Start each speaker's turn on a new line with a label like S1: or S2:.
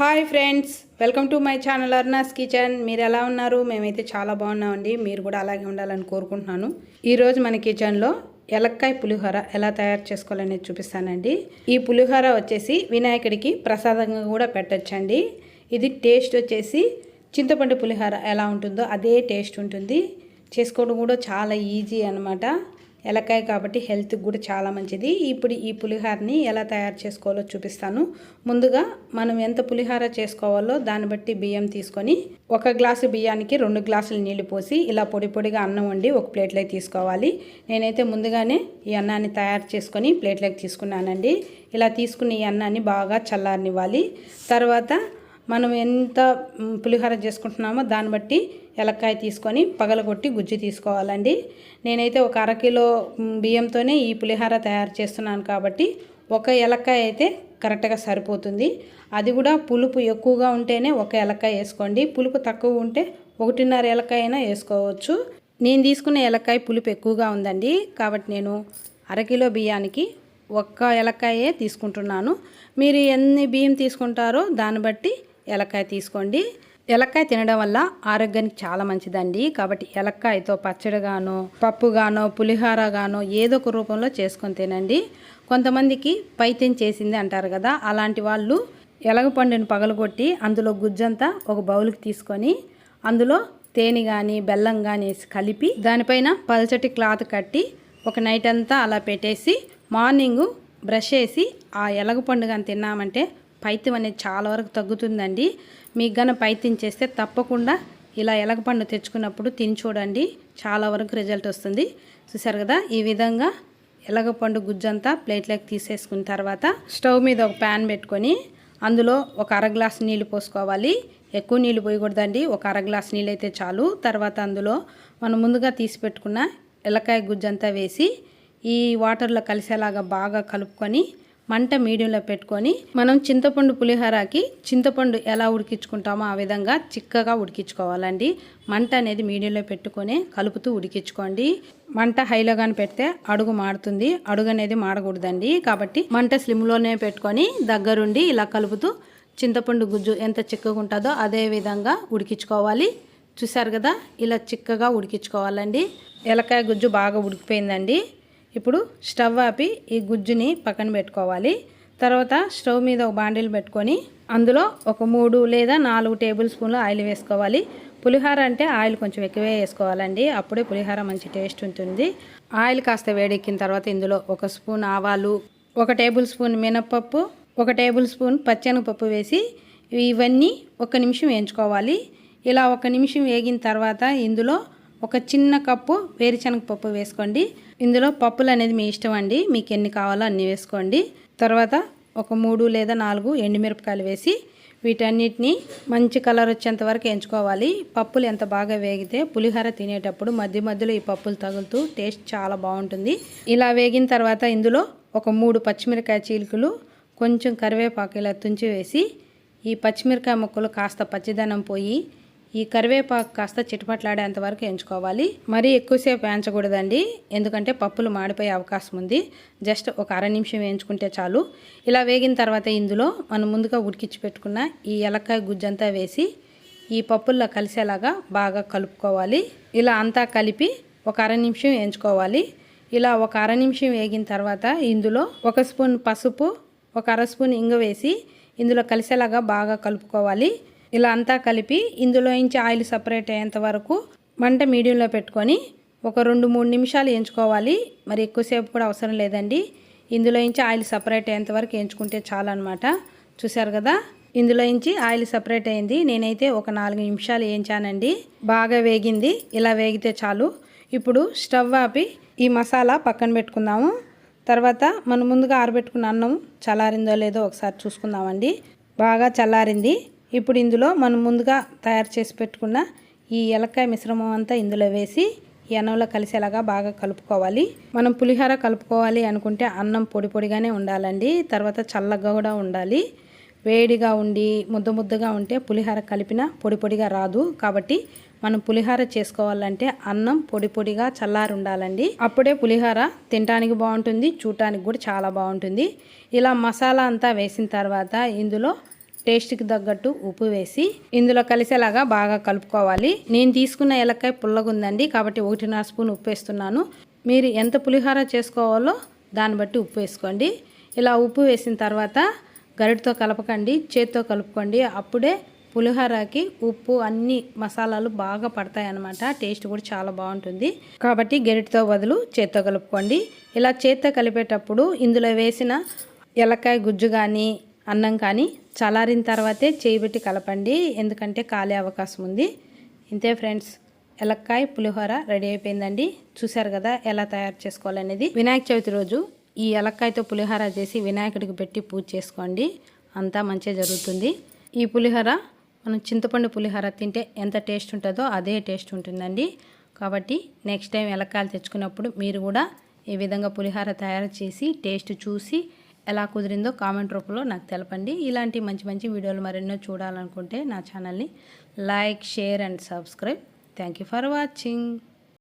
S1: Hi friends welcome to my channel Arna's Kitchen. మీరు ఎలా ఉన్నారు? మేమైతే చాలా బాగున్నామండి. మీరు కూడా అలాగే ఉండాలని కోరుకుంటున్నాను. ఈరోజు మన కిచెన్లో ఎలక్కాయ పులిహోర ఎలా తయారు చేసుకోవాలనేది చూపిస్తానండి. ఈ పులిహోర వచ్చేసి వినాయకుడికి ప్రసాదంగా కూడా పెట్టచ్చండి. ఇది టేస్ట్ వచ్చేసి చింతపండు పులిహోర ఎలా ఉంటుందో అదే టేస్ట్ ఉంటుంది. చేసుకోవడం కూడా చాలా ఈజీ అనమాట ఎలకాయ కాబట్టి హెల్త్కి కూడా చాలా మంచిది. ఇప్పుడు ఈ పులిహోరని ఎలా తయారు చేసుకోవాలో చూపిస్తాను. ముందుగా మనం ఎంత పులిహోర చేసుకోవాలో దాన్ని బట్టి బియ్యం తీసుకొని ఒక గ్లాసు బియ్యానికి రెండు గ్లాసులు నీళ్ళు పోసి ఇలా పొడి పొడిగా అన్నం వండి ఒక ప్లేట్లోకి తీసుకోవాలి. నేనైతే ముందుగానే ఈ అన్నాన్ని తయారు చేసుకొని ప్లేట్లోకి తీసుకున్నానండి. ఇలా తీసుకుని ఈ అన్నాన్ని బాగా చల్లారనివ్వాలి. తర్వాత మనం ఎంత పులిహోర చేసుకుంటున్నామో దాన్ని బట్టి ఎలక్కాయ తీసుకొని పగలగొట్టి గుజ్జు తీసుకోవాలండి. నేనైతే ఒక అరకిలో బియ్యంతోనే ఈ పులిహోర తయారు చేస్తున్నాను కాబట్టి ఒక ఎలక్కాయ అయితే కరెక్ట్గా సరిపోతుంది. అది కూడా పులుపు ఎక్కువగా ఉంటేనే ఒక ఎలక్కాయ వేసుకోండి. పులుపు తక్కువ ఉంటే ఒకటిన్నర ఎలక్కాయ అయినా వేసుకోవచ్చు. నేను తీసుకున్న ఎలక్కాయ పులుపు ఎక్కువగా ఉందండి. కాబట్టి నేను అరకిలో బియ్యానికి ఒక్క ఎలక్కాయే తీసుకుంటున్నాను. మీరు ఎన్ని బియ్యం తీసుకుంటారో దాన్ని బట్టి ఎలక్కాయ తీసుకోండి. ఎలక్కాయ తినడం వల్ల ఆరోగ్యానికి చాలా మంచిదండి. కాబట్టి ఎలక్కాయతో పచ్చడిగానో పప్పుగానో పులిహోరగానో ఏదో ఒక రూపంలో చేసుకొని తినండి. కొంతమందికి పైత్యం చేసింది అంటారు కదా అలాంటి వాళ్ళు ఎలగపండుని పగలగొట్టి అందులో గుజ్జంతా ఒక బౌల్కి తీసుకొని అందులో తేనె కానీ బెల్లం కానీ వేసి కలిపి దానిపైన పల్చటి క్లాత్ కట్టి ఒక నైట్ అంతా అలా పెట్టేసి మార్నింగ్ బ్రష్ చేసి ఆ ఎలగపండుగాని తిన్నామంటే పైత్యం అనేది చాలా వరకు తగ్గుతుందండి. మీకు గన పైత్యం చేస్తే తప్పకుండా ఇలా ఎలగపండు తెచ్చుకున్నప్పుడు తిని చూడండి. చాలా వరకు రిజల్ట్ వస్తుంది. చూసారు కదా? ఈ విధంగా ఎలగపండు గుజ్జంతా ప్లేట్లోకి తీసేసుకున్న తర్వాత స్టవ్ మీద ఒక ప్యాన్ పెట్టుకొని అందులో ఒక అర గ్లాస్ నీళ్ళు పోసుకోవాలి. ఎక్కువ నీళ్ళు పోయకూడదండి. ఒక అర గ్లాస్ నీళ్ళు అయితే చాలు. తర్వాత అందులో మనం ముందుగా తీసి పెట్టుకున్న ఎలకాయ గుజ్జంతా వేసి ఈ వాటర్లో కలిసేలాగా బాగా కలుపుకొని మంట మీడియంలో పెట్టుకొని మనం చింతపండు పులిహోరకి చింతపండు ఎలా ఉడికించుకుంటామో ఆ విధంగా చిక్కగా ఉడికించుకోవాలండి. మంట అనేది మీడియంలో పెట్టుకొని కలుపుతూ ఉడికించుకోండి. మంట హైలో కానీ పెడితే అడుగు మాడుతుంది అడుగు అనేది మాడకూడదండి కాబట్టి మంట స్లిమ్లోనే పెట్టుకొని దగ్గరుండి ఇలా కలుపుతూ చింతపండు గుజ్జు ఎంత చిక్కగా ఉంటుందో అదే విధంగా ఉడికించుకోవాలి. చూసారు కదా? ఇలా చిక్కగా ఉడికించుకోవాలండి. ఎలకాయ గుజ్జు బాగా ఉడికిపోయిందండి. ఇప్పుడు స్టవ్ ఆపి ఈ గుజ్జుని పక్కన పెట్టుకోవాలి. తర్వాత స్టవ్ మీద ఒక బాండిల్ పెట్టుకొని అందులో ఒక మూడు లేదా నాలుగు టేబుల్ స్పూన్లు ఆయిల్ వేసుకోవాలి. పులిహోర అంటే ఆయిల్ కొంచెం ఎక్కువే వేసుకోవాలండి. అప్పుడే పులిహోర మంచి టేస్ట్ ఉంటుంది. ఆయిల్ కాస్త వేడెక్కిన తర్వాత ఇందులో ఒక స్పూన్ ఆవాలు ఒక టేబుల్ స్పూన్ మినప్పప్పు ఒక టేబుల్ స్పూన్ పచ్చెనగపప్పు వేసి ఇవన్నీ ఒక నిమిషం వేయించుకోవాలి. ఇలా ఒక నిమిషం వేగిన తర్వాత ఇందులో ఒక చిన్న కప్పు వేరుశనగ పప్పు వేసుకోండి. ఇందులో పప్పులు అనేది మీ ఇష్టం అండి. మీకు ఎన్ని కావాలో అన్ని వేసుకోండి. తర్వాత ఒక మూడు లేదా నాలుగు ఎండుమిరపకాయలు వేసి వీటన్నిటిని మంచి కలర్ వచ్చేంత వరకు ఎంచుకోవాలి. పప్పులు ఎంత బాగా వేగితే పులిహోర తినేటప్పుడు మధ్య మధ్యలో ఈ పప్పులు తగులుతూ టేస్ట్ చాలా బాగుంటుంది. ఇలా వేగిన తర్వాత ఇందులో ఒక మూడు పచ్చిమిరకాయ చీలికలు కొంచెం కరివేపాకు ఇలా తుంచి వేసి ఈ పచ్చిమిరకాయ ముక్కలు కాస్త పచ్చిదనం పోయి ఈ కరివేపాకు కాస్త చిటపట్లాడేంత వరకు ఎంచుకోవాలి. మరీ ఎక్కువసేపు వేయించకూడదండి ఎందుకంటే పప్పులు మాడిపోయే అవకాశం ఉంది. జస్ట్ ఒక అర నిమిషం వేయించుకుంటే చాలు. ఇలా వేగిన తర్వాత ఇందులో మనం ముందుగా ఉడికించి పెట్టుకున్న ఈ ఎలక్కాయ గుజ్జంతా వేసి ఈ పప్పుల్లో కలిసేలాగా బాగా కలుపుకోవాలి. ఇలా అంతా కలిపి ఒక అర నిమిషం వేయించుకోవాలి ఇలా ఒక అర నిమిషం వేగిన తర్వాత ఇందులో ఒక స్పూన్ పసుపు ఒక అర స్పూన్ ఇంగ వేసి ఇందులో కలిసేలాగా బాగా కలుపుకోవాలి. ఇలా అంతా కలిపి ఇందులో నుంచి ఆయిల్ సపరేట్ అయ్యేంత వరకు మంట మీడియంలో పెట్టుకొని ఒక రెండు మూడు నిమిషాలు ఎంచుకోవాలి. మరి ఎక్కువసేపు కూడా అవసరం లేదండి. ఇందులో నుంచి ఆయిల్ సపరేట్ అయ్యేంత వరకు ఎంచుకుంటే చాలు అనమాట చూసారు కదా? ఇందులో నుంచి ఆయిల్ సపరేట్ అయింది. నేనైతే ఒక నాలుగు నిమిషాలు వేయించానండి బాగా వేగింది. ఇలా వేగితే చాలు. ఇప్పుడు స్టవ్ ఆపి ఈ మసాలా పక్కన పెట్టుకుందాము. తర్వాత మనం ముందుగా ఆరబెట్టుకున్న అన్నం చల్లారిందో లేదో ఒకసారి చూసుకుందామండి. బాగా చల్లారింది. ఇప్పుడు ఇందులో మనం ముందుగా తయారు చేసి పెట్టుకున్న ఈ ఎలక్కాయ మిశ్రమం అంతా ఇందులో వేసి ఈ కలిసేలాగా బాగా కలుపుకోవాలి. మనం పులిహోర కలుపుకోవాలి అనుకుంటే అన్నం పొడి పొడిగానే ఉండాలండి. తర్వాత చల్లగా కూడా ఉండాలి. వేడిగా ఉండి ముద్ద ముద్దగా ఉంటే పులిహోర కలిపిన పొడి పొడిగా రాదు. కాబట్టి మనం పులిహోర చేసుకోవాలంటే అన్నం పొడి పొడిగా చల్లారి ఉండాలండి అప్పుడే పులిహోర తినడానికి బాగుంటుంది చూడటానికి కూడా చాలా బాగుంటుంది. ఇలా మసాలా అంతా వేసిన తర్వాత ఇందులో టేస్ట్కి తగ్గట్టు ఉప్పు వేసి ఇందులో కలిసేలాగా బాగా కలుపుకోవాలి. నేను తీసుకున్న ఏలక్కాయ పుల్లగుందండి కాబట్టి ఒకటిన్నర స్పూన్ ఉప్పు వేస్తున్నాను. మీరు ఎంత పులిహోర చేసుకోవాలో దాన్ని బట్టి ఉప్పు వేసుకోండి. ఇలా ఉప్పు వేసిన తర్వాత గరిటతో కలపకండి చేత్తో కలుపుకోండి. అప్పుడే పులిహోరకి ఉప్పు అన్ని మసాలాలు బాగా పడతాయి అన్నమాట టేస్ట్ కూడా చాలా బాగుంటుంది. కాబట్టి గరిటతో బదులు చేత్తో కలుపుకోండి. ఇలా చేత్తో కలిపేటప్పుడు ఇందులో వేసిన ఎలక్కాయ గుజ్జు కానీ అన్నం కానీ చల్లారిన తర్వాతే చేయిబెట్టి కలపండి. ఎందుకంటే కాలే అవకాశం ఉంది. ఇంతే ఫ్రెండ్స్ ఎలక్కాయ పులిహోర రెడీ అయిపోయిందండి. చూశారు కదా ఎలా తయారు చేసుకోవాలనేది. వినాయక చవితి రోజు ఈ ఎలక్కాయతో పులిహోర చేసి వినాయకుడికి పెట్టి పూజ చేసుకోండి. అంతా మంచిగా జరుగుతుంది. ఈ పులిహోర మనం చింతపండు పులిహోర తింటే ఎంత టేస్ట్ ఉంటుందో అదే టేస్ట్ ఉంటుందండి. కాబట్టి నెక్స్ట్ టైం ఎలక్కాయలు తెచ్చుకున్నప్పుడు మీరు కూడా ఈ విధంగా పులిహోర తయారు చేసి టేస్ట్ చూసి ఎలా కుదిరిందో కామెంట్ రూపంలో నాకు తెలపండి. ఇలాంటి మంచి మంచి వీడియోలు మరెన్నో చూడాలనుకుంటే నా ఛానల్ని like share and subscribe. Thank you for watching